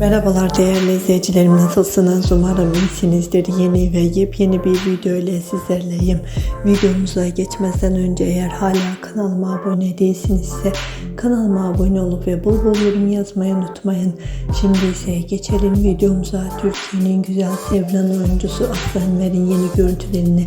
Merhabalar değerli izleyicilerim nasılsınız? Umarım iyisinizdir. Yeni ve yepyeni bir video ile sizlerleyim. Videomuza geçmeden önce eğer hala kanalıma abone değilsinizse kanalıma abone olup ve bol bol yorum yazmayı unutmayın. Şimdi ise geçelim videomuza. Türkiye'nin güzel sevilen oyuncusu Aslı Enver'in yeni görüntülerini